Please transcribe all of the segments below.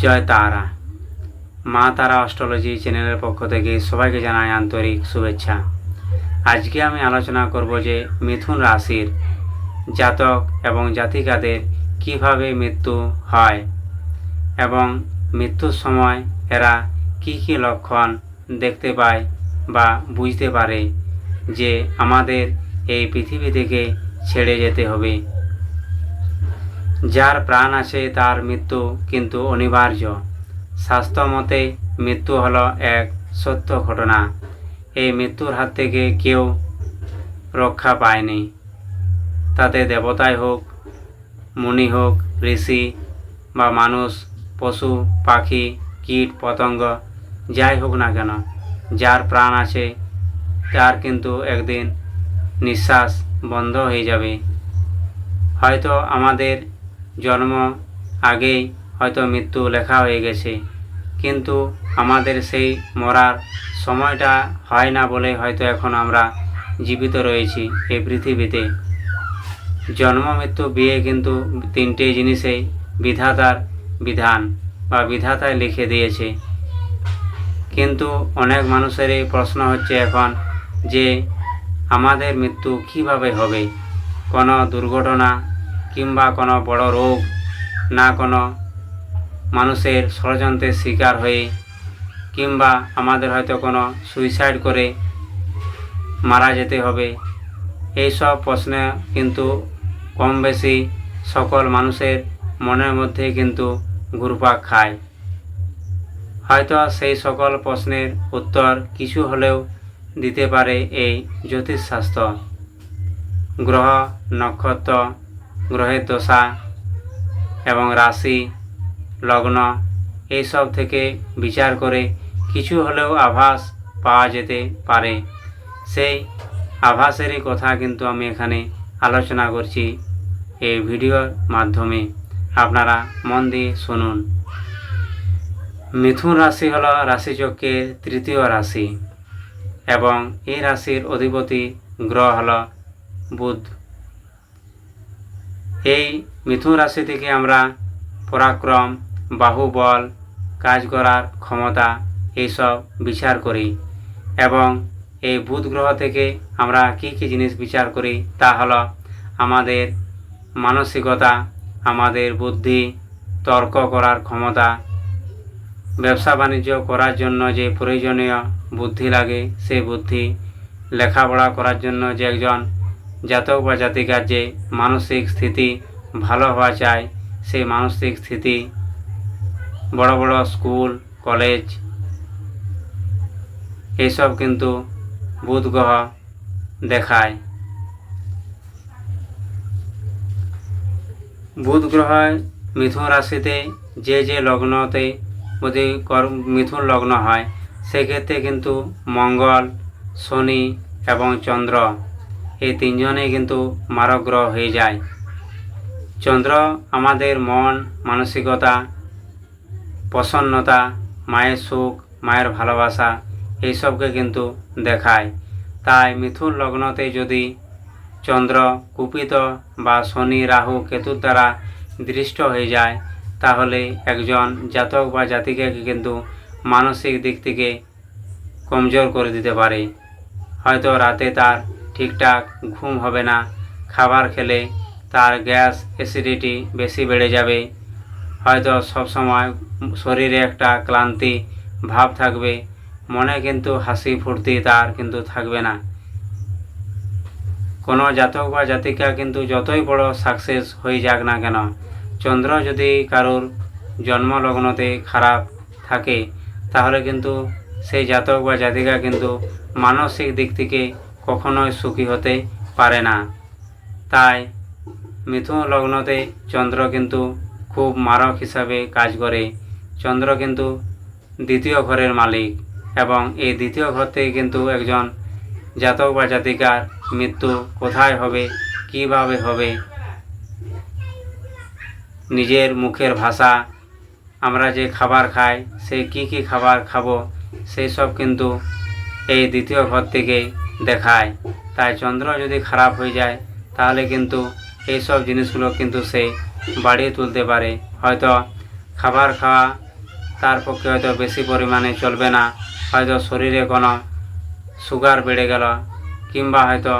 জয় তারা মা তারা অস্ট্রোলজি চ্যানেলের পক্ষ থেকে সবাইকে জানাই আন্তরিক শুভেচ্ছা। আজকে আমি আলোচনা করব যে মিথুন রাশির জাতক এবং জাতিকাদের কীভাবে মৃত্যু হয় এবং মৃত্যুর সময় এরা কি কি লক্ষণ দেখতে পায় বা বুঝতে পারে যে আমাদের এই পৃথিবী থেকে ছেড়ে যেতে হবে। যার প্রাণ আছে তার মৃত্যু কিন্তু অনিবার্য। স্বাস্থ্য মতে মৃত্যু হলো এক সত্য ঘটনা। এই মৃত্যুর হাত থেকে কেউ রক্ষা পায়নি। তাতে দেবতাই হোক, মুনি হোক, ঋষি বা মানুষ, পশু, পাখি, কীট, পতঙ্গ, যাই হোক না কেন, যার প্রাণ আছে তার কিন্তু একদিন নিঃশ্বাস বন্ধ হয়ে যাবে। হয়তো আমাদের জন্ম আগেই হয়তো মৃত্যু লেখা হয়ে গেছে। কিন্তু আমাদের সেই মরার সময়টা হয় না বলে হয়তো এখন আমরা জীবিত রয়েছি এই পৃথিবীতে। জন্ম, মৃত্যু, বিয়ে কিন্তু তিনটে জিনিসেই বিধাতার বিধান বা বিধাতায় লিখে দিয়েছে। কিন্তু অনেক মানুষেরই প্রশ্ন হচ্ছে এখন যে আমাদের মৃত্যু কীভাবে হবে? কোনো দুর্ঘটনা কিংবা কোনো বড় রোগ, না কোনো মানুষের ষড়যন্ত্রের শিকার হয়ে, কিংবা আমাদের হয়তো কোনো সুইসাইড করে মারা যেতে হবে, এইসব প্রশ্নে কিন্তু কম বেশি সকল মানুষের মনের মধ্যে কিন্তু ঘুরপাক খায়। হয়তো সেই সকল প্রশ্নের উত্তর কিছু হলেও দিতে পারে এই জ্যোতিষশাস্ত্র। গ্রহ, নক্ষত্র গ্রহের দশা এবং রাশি, লগ্ন এইসব থেকে বিচার করে কিছু হলেও আভাস পাওয়া যেতে পারে। সেই আভাসেরই কথা কিন্তু আমি এখানে আলোচনা করছি এই ভিডিওর মাধ্যমে। আপনারা মন দিয়ে শুনুন। মিথুন রাশি হল রাশিচক্রের তৃতীয় রাশি এবং এই রাশির অধিপতি গ্রহ হল বুধ। এই মিথুন রাশি থেকে আমরা পরাক্রম, বাহুবল, কাজ করার ক্ষমতা এইসব বিচার করি। এবং এই বুধ গ্রহ থেকে আমরা কি কি জিনিস বিচার করি তা হলো আমাদের মানসিকতা, আমাদের বুদ্ধি, তর্ক করার ক্ষমতা, ব্যবসা বাণিজ্য করার জন্য যে প্রয়োজনীয় বুদ্ধি লাগে সেই বুদ্ধি, লেখাপড়া করার জন্য যে একজন জাতক বা জাতিকার যে মানসিক স্থিতি ভালো হওয়া চায় সেই মানসিক স্থিতি বড় বড় স্কুল, কলেজ, এইসব কিন্তু বুধ গ্রহ দেখায়। বুধ গ্রহ মিথুন রাশিতে যে যে লগ্নতে যদি মিথুন লগ্ন হয়, সেক্ষেত্রে কিন্তু মঙ্গল, শনি এবং চন্দ্র এই তিনজনেই কিন্তু মারক গ্রহ হয়ে যায়। চন্দ্র আমাদের মন, মানসিকতা, প্রসন্নতা, মায়ের সুখ, মায়ের ভালোবাসা, এইসবকে কিন্তু দেখায়। তাই মিথুন লগ্নতে যদি চন্দ্র কুপিত বা শনি, রাহু, কেতুর দ্বারা দৃষ্ট হয়ে যায়, তাহলে একজন জাতক বা জাতিকে কিন্তু মানসিক দিক থেকে কমজোর করে দিতে পারে। হয়তো রাতে তার ঠিকঠাক ঘুম হবে না, খাবার খেলে তার গ্যাস অ্যাসিডিটি বেশি বেড়ে যাবে। হয়তো সবসময় শরীরে একটা ক্লান্তি ভাব থাকবে, মনে কিন্তু হাসি ফুর্তি তার কিন্তু থাকবে না। কোনো জাতক বা জাতিকা কিন্তু যতই বড় সাকসেস হয়ে যাক না কেন, চন্দ্র যদি কারোর জন্মলগ্নতে খারাপ থাকে, তাহলে কিন্তু সেই জাতক বা জাতিকা কিন্তু মানসিক দিক থেকে কখনোই সুখী হতে পারে না। তাই মিথুন লগ্নতে চন্দ্র কিন্তু খুব মারক হিসাবে কাজ করে। চন্দ্র কিন্তু দ্বিতীয় ঘরের মালিক এবং এই দ্বিতীয় ঘর থেকে কিন্তু একজন জাতক বা জাতিকার মৃত্যু কোথায় হবে, কীভাবে হবে? নিজের মুখের ভাষা, আমরা যে খাবার খাই, সে কি কি খাবার খাব সেই সব কিন্তু এই দ্বিতীয় ঘর থেকে দেখায়। তাই চন্দ্র যদি খারাপ হয়ে যায়, তাহলে কিন্তু এই সব জিনিসগুলো কিন্তু সে বাড়িয়ে তুলতে পারে। হয়তো খাবার খাওয়া তার পক্ষে হয়তো বেশি পরিমাণে চলবে না। হয়তো শরীরে কোনো সুগার বেড়ে গেল, কিংবা হয়তো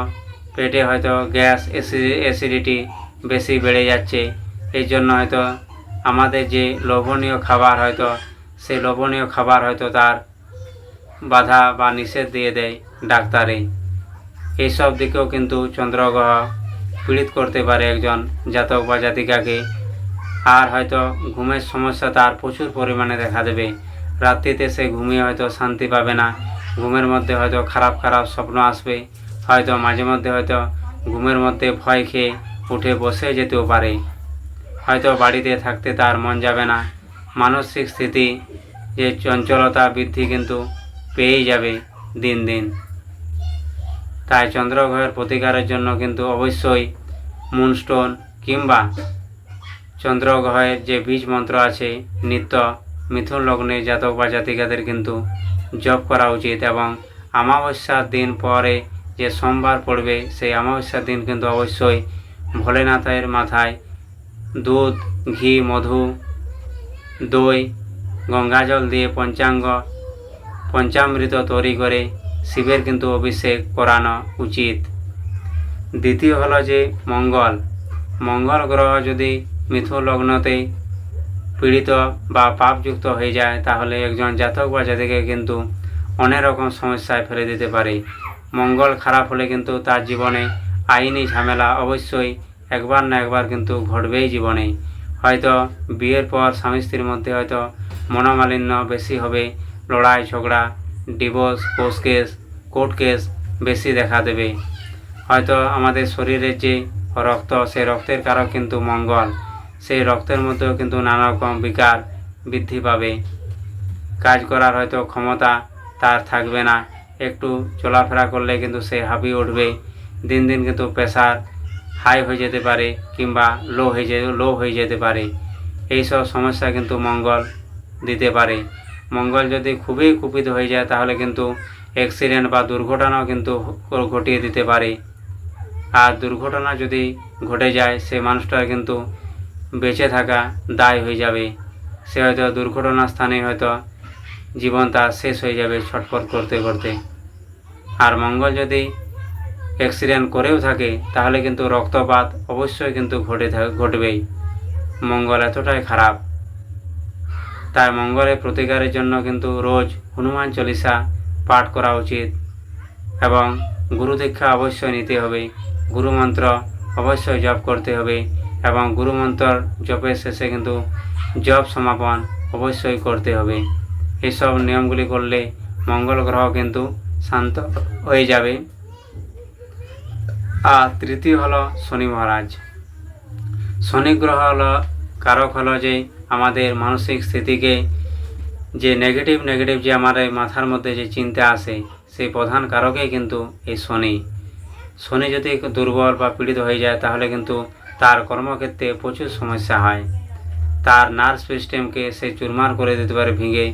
পেটে হয়তো গ্যাস অ্যাসিডিটি বেশি বেড়ে যাচ্ছে। এই জন্য হয়তো আমাদের যে লোভনীয় খাবার হয়তো সেই লোভনীয় খাবার হয়তো তার বাধা বা নিষেধ দিয়ে দেয়। ডাক্তারে। এইসব দিকেও কিন্তু চন্দ্রগ্রহ পীড়িত করতে পারে একজন জাতক বা জাতিকাকে। আর হয়তো ঘুমের সমস্যা তার প্রচুর পরিমাণে দেখা দেবে। রাত্রিতে সে ঘুমিয়ে হয়তো শান্তি পাবে না। ঘুমের মধ্যে হয়তো খারাপ খারাপ স্বপ্ন আসবে। হয়তো মাঝে মধ্যে হয়তো ঘুমের মধ্যে ভয় খেয়ে উঠে বসে যেতেও পারে। হয়তো বাড়িতে থাকতে তার মন যাবে না। মানসিক স্থিতি, যে চঞ্চলতা বৃদ্ধি কিন্তু পেয়েই যাবে দিন দিন। তাই চন্দ্রগ্রহের প্রতিকারের জন্য কিন্তু অবশ্যই মুনস্টোন কিংবা চন্দ্রগ্রহের যে বীজ মন্ত্র আছে, নিত্য মিথুন লগ্নে জাতক বা জাতিকাদের কিন্তু জপ করা উচিত এবং অমাবস্যার দিন পরে যে সোমবার পড়বে, সেই অমাবস্যার দিন কিন্তু অবশ্যই ভোলেনাথের মাথায় দুধ, ঘি, মধু, দই, গঙ্গাজল দিয়ে পঞ্চাঙ্গ, পঞ্চামৃত তৈরি করে শিবের কিন্তু অভিষেক করানো উচিত। দ্বিতীয় হলো যে মঙ্গল। মঙ্গল গ্রহ যদি মিথুন লগ্নতে পীড়িত বা পাপযুক্ত হয়ে যায়, তাহলে একজন জাতক বা জাতিকে কিন্তু অনেক রকম সমস্যায় ফেলে দিতে পারে। মঙ্গল খারাপ হলে কিন্তু তার জীবনে আইনি ঝামেলা অবশ্যই একবার না একবার কিন্তু ঘটবেই জীবনে। হয়তো বিয়ের পর স্বামী স্ত্রীর মধ্যে হয়তো মনোমালিন্য বেশি হবে, লড়াই ঝগড়া divorce course case court case বেশি দেখা দেবে। হয়তো আমাদের শরীরের যে রক্ত, সেই রক্তের কারক কিন্তু মঙ্গল। সেই রক্তের মধ্যেও কিন্তু নানা রকম বিকার বৃদ্ধি পাবে। কাজ করার হয়তো ক্ষমতা তার থাকবে না। একটু চলাফেরা করলে কিন্তু সে হাঁপিয়ে উঠবে। দিন দিন কিন্তু প্রেশার হাই হয়ে যেতে পারে কিংবা লো হয়ে লো হয়ে যেতে পারে। এইসব সমস্যা কিন্তু মঙ্গল দিতে পারে। মঙ্গল যদি খুবই কুপিত হয়ে যায়, তাহলে কিন্তু অ্যাক্সিডেন্ট বা দুর্ঘটনাও কিন্তু ঘটিয়ে দিতে পারে। আর দুর্ঘটনা যদি ঘটে যায়, সে মানুষটার কিন্তু বেঁচে থাকা দায় হয়ে যাবে। সে হয়তো দুর্ঘটনা স্থানে হয়তো জীবন তার শেষ হয়ে যাবে ছটফট করতে করতে। আর মঙ্গল যদি অ্যাক্সিডেন্ট করেও থাকে, তাহলে কিন্তু রক্তপাত অবশ্যই কিন্তু ঘটে ঘটবেই। মঙ্গল এতটাই খারাপ। তাই মঙ্গলের প্রতিকারের জন্য কিন্তু রোজ হনুমান চল্লিশা পাঠ করা উচিত এবং গুরু দীক্ষা অবশ্যই নিতে হবে। গুরু মন্ত্র অবশ্যই জপ করতে হবে এবং গুরু মন্ত্র জপের শেষে কিন্তু জপ সমাপন অবশ্যই করতে হবে। এসব নিয়মগুলি করলে মঙ্গল গ্রহ কিন্তু শান্ত হয়ে যাবে। আর তৃতীয় হলো শনি মহারাজ। শনি গ্রহ হলো কারক হলো যে আমাদের মানসিক স্থিতিকে যে নেগেটিভ নেগেটিভ যে আমাদের মাথার মধ্যে যে চিন্তা আসে সেই প্রধান কারকেই কিন্তু এই শনি। শনি যদি দুর্বল বা পীড়িত হয়ে যায়, তাহলে কিন্তু তার কর্মক্ষেত্রে প্রচুর সমস্যা হয়। তার নার্ভ সিস্টেমকে সে চুরমার করে দিতে পারে, ভেঙে।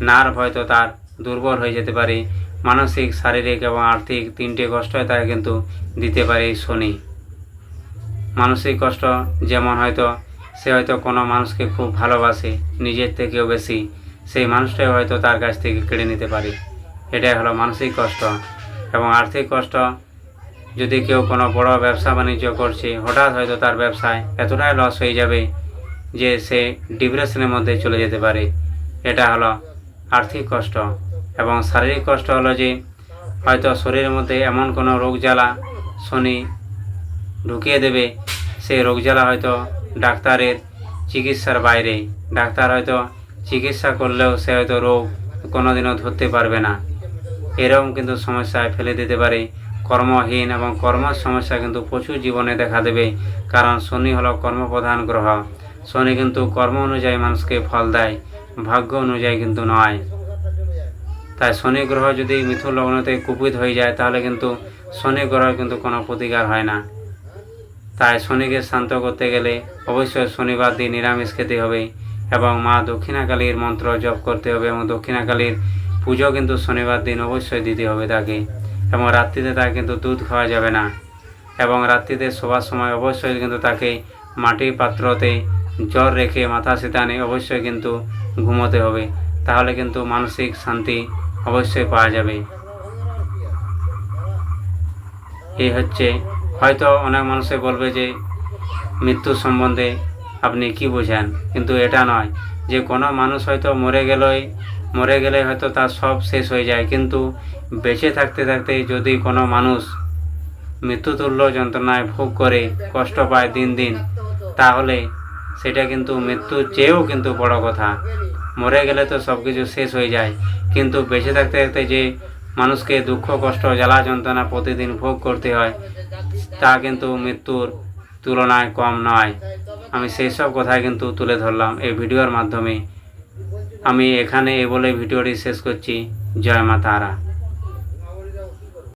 নার্ভ হয়তো তার দুর্বল হয়ে যেতে পারে। মানসিক, শারীরিক এবং আর্থিক তিনটে কষ্টই তাকে কিন্তু দিতে পারে এই শনি। মানসিক কষ্ট যেমন হয়তো সে হয়তো কোনো মানুষকে খুব ভালোবাসে, নিজের থেকেও বেশি। সেই মানুষটাই হয়তো তার কাছ থেকে কেড়ে নিতে পারে। এটাই হলো মানসিক কষ্ট। এবং আর্থিক কষ্ট, যদি কেউ কোনো বড় ব্যবসা বাণিজ্য করছে, হঠাৎ হয়তো তার ব্যবসায় এতটাই লস হয়ে যাবে যে সে ডিপ্রেশনের মধ্যে চলে যেতে পারে। এটা হলো আর্থিক কষ্ট। এবং শারীরিক কষ্ট হলো যে, হয়তো শরীরের মধ্যে এমন কোনো রোগ জ্বালা শনি ঢুকিয়ে দেবে, সেই রোগ জ্বালা হয়তো ডাক্তারের চিকিৎসার বাইরে। ডাক্তার হয়তো চিকিৎসা করলেও সে হয়তো রোগ কোনোদিনও ধরতে পারবে না। এরকম কিন্তু সমস্যায় ফেলে দিতে পারে। কর্মহীন এবং কর্ম সমস্যা কিন্তু প্রচুর জীবনে দেখা দেবে। কারণ শনি হলো কর্মপ্রধান গ্রহ। শনি কিন্তু কর্ম অনুযায়ী মানুষকে ফল দেয়, ভাগ্য অনুযায়ী কিন্তু নয়। তাই শনি গ্রহ যদি মিথুন লগ্নতে কুপিত হয়ে যায়, তাহলে কিন্তু শনি গ্রহের কিন্তু কোনো প্রতিকার হয় না। তাই শনিকে শান্ত করতে গেলে অবশ্যই শনিবার দিন নিরামিষ খেতে হবে এবং মা দক্ষিণাকালীর মন্ত্র জপ করতে হবে এবং দক্ষিণাকালীর পুজো কিন্তু শনিবার দিন অবশ্যই দিতে হবে তাকে এবং রাত্রিতে তাকে কিন্তু দুধ খাওয়া যাবে না এবং রাত্রিতে শোবার সময় অবশ্যই কিন্তু তাকে মাটির পাত্রতে জ্বর রেখে মাথা সেতানে অবশ্যই কিন্তু ঘুমোতে হবে। তাহলে কিন্তু মানসিক শান্তি অবশ্যই পাওয়া যাবে। এই হচ্ছে হয়তো অনেক মানুষে বলবে যে, মৃত্যু সম্বন্ধে আপনি কি বোঝেন? কিন্তু এটা নয়। যে কোনো মানুষ হয়তো মরে গেলেই, মরে গেলে হয়তো তার সব শেষ হয়ে যায়। কিন্তু বেঁচে থাকতে থাকতে যদি কোনো মানুষ মৃত্যুতুল্য যন্ত্রণায় ভোগ করে, কষ্ট পায় দিন দিন, তাহলে সেটা কিন্তু মৃত্যুর চেয়েও কিন্তু বড় কথা। মরে গেলে তো সব কিছু শেষ হয়ে যায়। কিন্তু বেঁচে থাকতে থাকতে যে মানুষকে দুঃখ, কষ্ট, জ্বালা, যন্ত্রণা প্রতিদিন ভোগ করতে হয়। তা কিন্তু মৃত্যুর তুলনায় কম নয়। আমি সেই সব কথাই কিন্তু তুলে ধরলাম এই ভিডিওর মাধ্যমে। আমি এখানে এ বলে ভিডিওটি শেষ করছি। জয় মা তারা।